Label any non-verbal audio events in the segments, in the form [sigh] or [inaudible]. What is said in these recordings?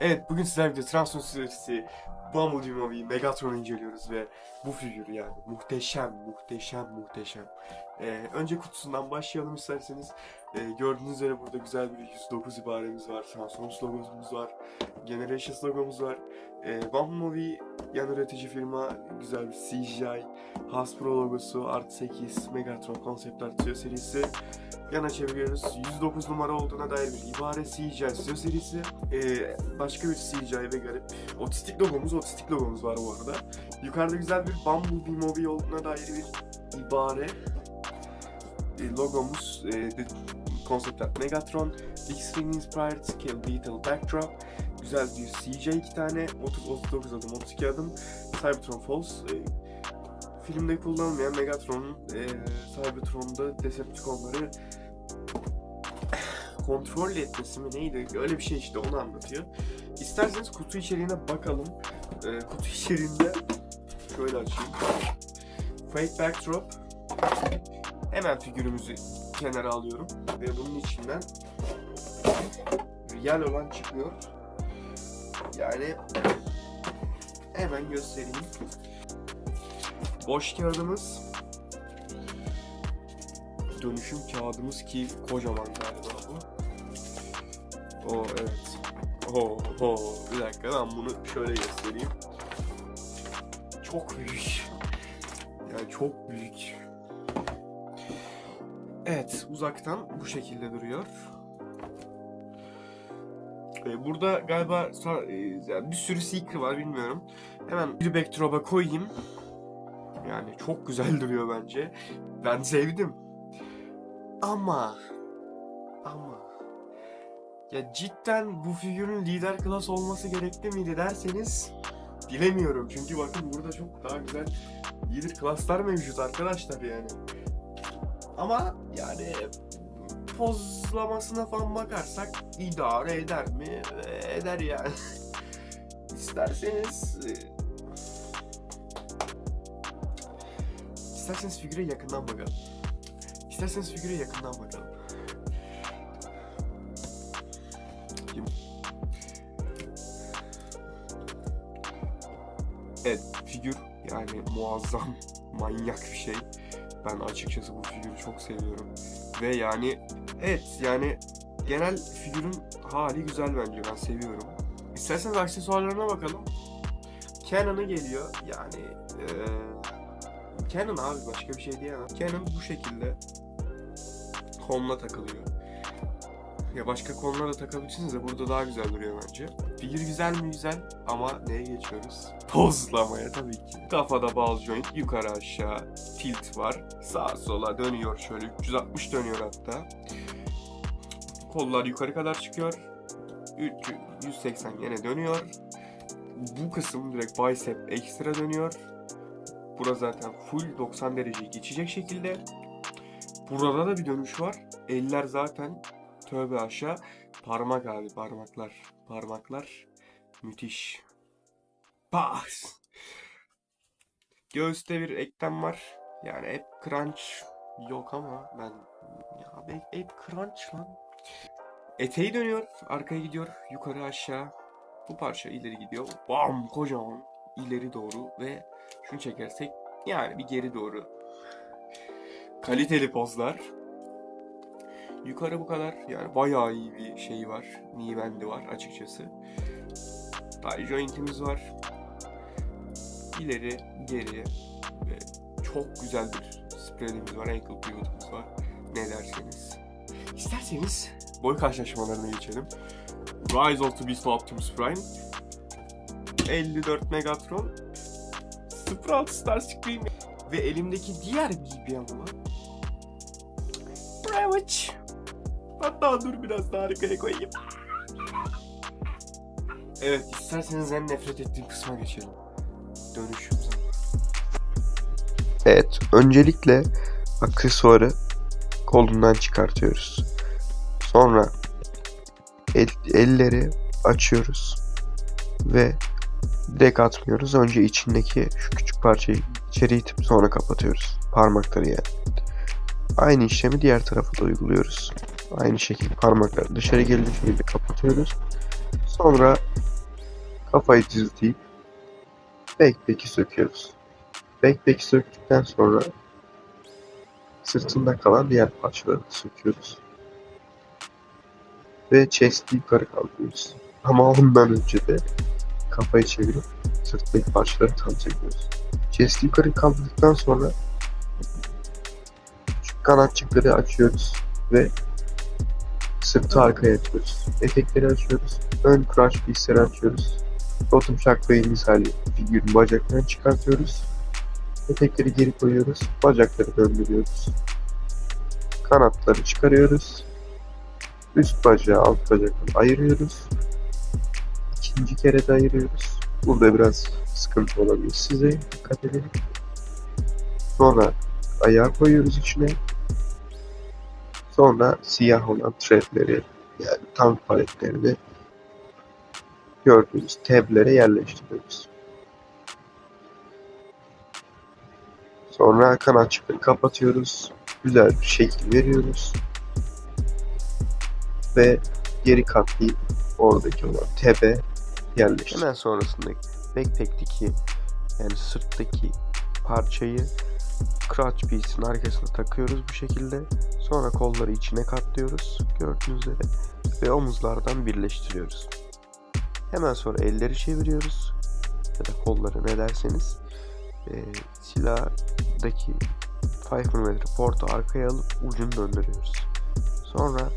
Evet bugün sizlerle birlikte Transformers serisi Bumblebee Movie Megatron'u inceliyoruz ve bu figür yani muhteşem muhteşem muhteşem. Ee, önce kutusundan başlayalım isterseniz. Ee, gördüğünüz üzere burada güzel bir 109 ibaremiz var. Transformers logomuz var. Generations logomuz var. Ee, Bumblebee Movie yan üretici firma güzel bir CGI. Hasbro logosu Art 8 Megatron Concept Art serisi. Yana çeviriyoruz. 109 numara olduğuna dair bir ibare CGI Studio serisi. Ee, başka bir CGI ve garip. Otistik logomuz, otistik logomuz var bu arada. Yukarıda güzel bir Bumblebee Movie olduğuna dair bir ibare. Logomuz, e, the concept art Megatron, Big Screen Inspired Scale Detail Backdrop. Güzel bir CGI iki tane, 30, 39 adım, 32 adım. Cybertron Falls. Ee, filmde kullanılmayan Megatron'un e, Cybertron'da Decepticonları kontrol etmesi mi neydi? Öyle bir şey işte onu anlatıyor. İsterseniz kutu içeriğine bakalım. Ee, kutu içeriğinde şöyle açayım. Fake backdrop. Hemen figürümüzü kenara alıyorum ve bunun içinden real olan çıkıyor. Yani hemen göstereyim. Boş kağıdımız. Dönüşüm kağıdımız ki kocaman galiba bu. Oo evet. Oo, oo. Bir dakika ben bunu şöyle göstereyim. Çok büyük. Yani çok büyük. Evet uzaktan bu şekilde duruyor. Ee, Burada galiba e, bir sürü seeker var bilmiyorum. Hemen bir backdrop'a koyayım. Yani çok güzel [laughs] duruyor bence. Ben sevdim. Ama ama ya cidden bu figürün lider klas olması gerekli miydi derseniz bilemiyorum. Çünkü bakın burada çok daha güzel lider klaslar mevcut arkadaşlar yani. Ama yani pozlamasına falan bakarsak idare eder mi? Eder yani. [laughs] İsterseniz e, İsterseniz figüre yakından bakalım. İsterseniz figüre yakından bakalım. Evet, figür yani muazzam, manyak bir şey. Ben açıkçası bu figürü çok seviyorum. Ve yani evet yani genel figürün hali güzel bence ben seviyorum. İsterseniz aksesuarlarına bakalım. Cannon'ı geliyor yani eee Canon abi başka bir şey diyemem. Canon bu şekilde koluna takılıyor. Ya başka konulara takabilirsiniz de burada daha güzel duruyor bence. Figür güzel mi güzel ama neye geçiyoruz? [laughs] Pozlamaya tabii ki. Kafada ball joint yukarı aşağı tilt var. Sağa sola dönüyor şöyle 360 dönüyor hatta. Kollar yukarı kadar çıkıyor. 300, 180 yine dönüyor. Bu kısım direkt bicep ekstra dönüyor. Bura zaten full 90 dereceyi geçecek şekilde. Burada da bir dönüş var. Eller zaten tövbe aşağı. Parmak abi parmaklar. Parmaklar. Müthiş. Bas. Göğüste bir eklem var. Yani hep crunch yok ama ben ya hep, hep crunch lan. Eteği dönüyor, arkaya gidiyor, yukarı aşağı. Bu parça ileri gidiyor. Bam kocaman ileri doğru ve şunu çekersek yani bir geri doğru. Kaliteli pozlar. Yukarı bu kadar yani bayağı iyi bir şey var. Band'i var açıkçası. Tie joint'imiz var. İleri, geri ve çok güzel bir spread'imiz var. Ankle pivot'umuz var. Ne derseniz. İsterseniz boy karşılaşmalarına geçelim. Rise of the Beast Optimus Prime 54 Megatron Sprout Starscream ve elimdeki diğer BBM olan Bravage Hatta dur biraz daha arkaya koyayım. Evet isterseniz en nefret ettiğim kısma geçelim. Dönüşüm zamanı. Evet, öncelikle aksesuarı kolundan çıkartıyoruz. Sonra el- elleri açıyoruz ve direkt atmıyoruz. Önce içindeki şu küçük parçayı içeri itip sonra kapatıyoruz. Parmakları yani. Aynı işlemi diğer tarafa da uyguluyoruz. Aynı şekilde parmakları dışarı geldiği gibi kapatıyoruz. Sonra kafayı düzleyip backpack'i söküyoruz. Backpack'i söktükten sonra sırtında kalan diğer parçaları söküyoruz. Ve chest'i yukarı kaldırıyoruz. Ama ondan önce de kafayı çevirip sırttaki parçaları tam çekiyoruz. Chest'i yukarı kaldırdıktan sonra kanatçıkları açıyoruz ve sırtı arkaya açıyoruz. Etekleri açıyoruz. Ön crunch piece'leri açıyoruz. Bottom şakrayı misali figürün bacaklarını çıkartıyoruz. Etekleri geri koyuyoruz. Bacakları döndürüyoruz. Kanatları çıkarıyoruz. Üst bacağı alt bacaktan ayırıyoruz. İkinci kere de ayırıyoruz. Burada biraz sıkıntı olabilir size. Dikkat edin. Sonra ayağı koyuyoruz içine. Sonra siyah olan threadleri yani tank paletlerini gördüğünüz tablere yerleştiriyoruz. Sonra kanatçıkları kapatıyoruz. Güzel bir şekil veriyoruz. Ve geri katlayıp oradaki olan tebe yerleştiriyoruz. Hemen sonrasında backpack'teki yani sırttaki parçayı crotch piece'in arkasına takıyoruz bu şekilde. Sonra kolları içine katlıyoruz gördüğünüz üzere ve omuzlardan birleştiriyoruz. Hemen sonra elleri çeviriyoruz ya da kolları ne derseniz e, silahdaki 5 mm portu arkaya alıp ucunu döndürüyoruz. Sonra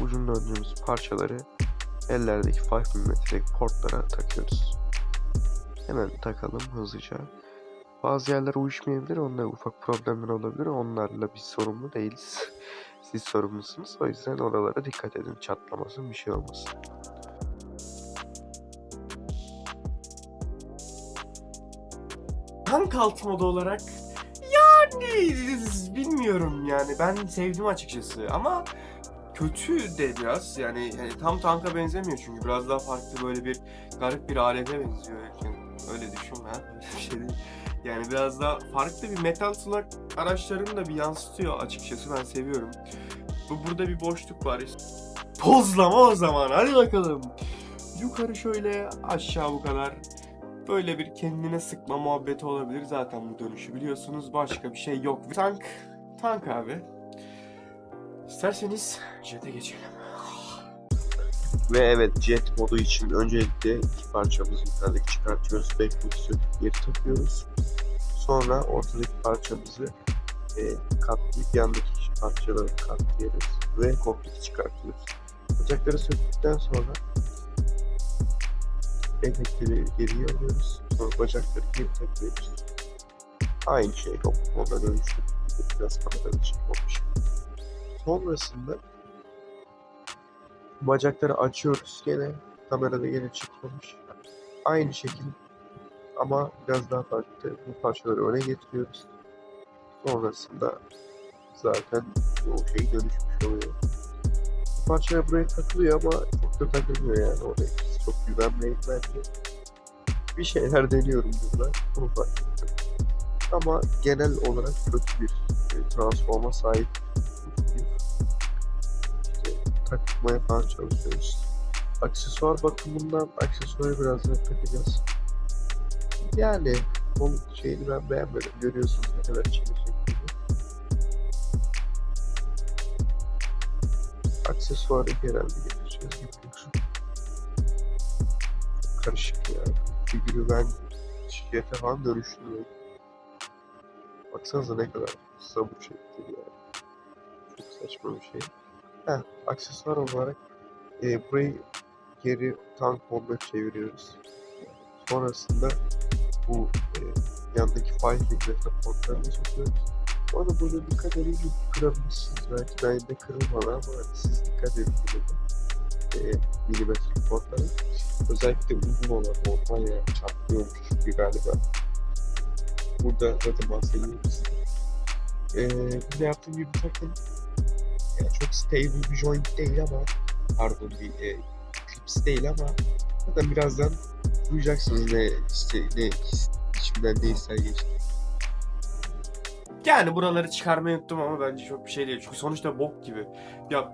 ucunu döndürdüğümüz parçaları ellerdeki 5 mm'deki portlara takıyoruz. Hemen takalım hızlıca. Bazı yerler uyuşmayabilir, onda ufak problemler olabilir. Onlarla biz sorumlu değiliz. [laughs] Siz sorumlusunuz. O yüzden oralara dikkat edin. Çatlamasın, bir şey olmasın. Tank alt modu olarak yani bilmiyorum yani ben sevdim açıkçası ama kötü de biraz yani, yani tam tanka benzemiyor çünkü biraz daha farklı böyle bir garip bir alete benziyor yani öyle düşünme ha [laughs] öyle bir şey değil. Yani biraz daha farklı bir metal slug araçlarını da bir yansıtıyor açıkçası ben seviyorum. Bu burada bir boşluk var. Pozlama o zaman hadi bakalım. Yukarı şöyle aşağı bu kadar. Böyle bir kendine sıkma muhabbeti olabilir. Zaten bu dönüşü biliyorsunuz. Başka bir şey yok. Tank, tank abi. İsterseniz jet'e geçelim. Ve evet jet modu için öncelikle iki parçamızı yukarıdaki çıkartıyoruz. Söküp geri takıyoruz. Sonra ortadaki parçamızı e, katlayıp yandaki parçaları katlıyoruz. Ve kokpiti çıkartıyoruz. Bacakları söktükten sonra etekleri geriye alıyoruz. Sonra bacakları geri takıyoruz. Aynı şey robot moda dönüştü. Biraz kamerada çıkmamış. Sonrasında bacakları açıyoruz gene. Kamerada gene çıkmamış. Aynı şekil ama biraz daha farklı. Bu parçaları öne getiriyoruz. Sonrasında zaten o şey dönüşmüş oluyor. Bu parçaya buraya takılıyor ama çok da takılmıyor yani oraya. Çok güvenmeyin bence. Bir şeyler deniyorum burada. Bunu fark ettim. Ama genel olarak kötü bir e, transforma sahip bir takmaya falan çalışıyoruz. Aksesuar bakımından aksesuarı biraz daha takacağız. Yani onun şeyini ben beğenmedim. Görüyorsunuz ne kadar çile çektiğini. Aksesuarı genelde getireceğiz. Çok karışık ya. Figürü ben şirkete falan dönüştürüyorum. Baksanıza ne kadar sabır çekti yani. Çok saçma bir şey. Heh, aksesuar olarak e, burayı geri tank moduna çeviriyoruz. Sonrasında bu e, yandaki file linklerine portlarını sokuyoruz. Bu arada burada dikkat edin kırabilirsiniz. Belki bende kırılmadı ama siz dikkat edin. E, milimetrik portları. Özellikle uzun olan normal yani çatlıyormuş çünkü galiba. Burada zaten bahsediyorum size. E, burada yaptığım gibi takın. Yani çok stable bir joint değil ama pardon bir e, clips değil ama zaten birazdan duyacaksınız ne işte ne içimden ne geçti. Yani buraları çıkarmayı unuttum ama bence çok bir şey değil. Çünkü sonuçta bok gibi. Ya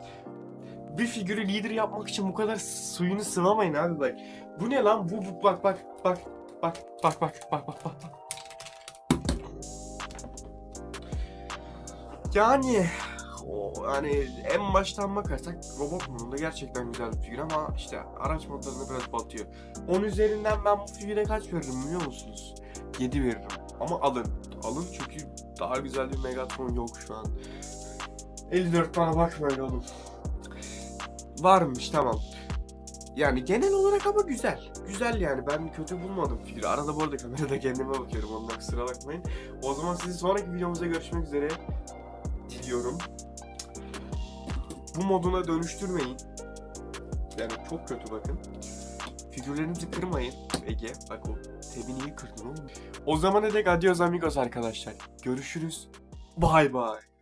bir figürü lider yapmak için bu kadar suyunu sıvamayın abi bak. Bu ne lan? Bu, bu bak bak bak bak bak bak bak bak bak. Yani o yani en baştan bakarsak robot modunda gerçekten güzel bir figür ama işte araç modlarında biraz batıyor. 10 üzerinden ben bu figüre kaç veririm biliyor musunuz? 7 veririm. Ama alın. Alın çünkü daha güzel bir Megatron yok şu an. 54 bana bakmayın oğlum. Varmış tamam. Yani genel olarak ama güzel. Güzel yani ben kötü bulmadım figürü. Arada bu arada kamerada kendime bakıyorum ondan kusura bakmayın. O zaman sizi sonraki videomuzda görüşmek üzere diliyorum. Bu moduna dönüştürmeyin. Yani çok kötü bakın. Figürlerinizi kırmayın. Ege bak o tebini kırdın oğlum. O zamana dek adios amigos arkadaşlar. Görüşürüz. Bye bye.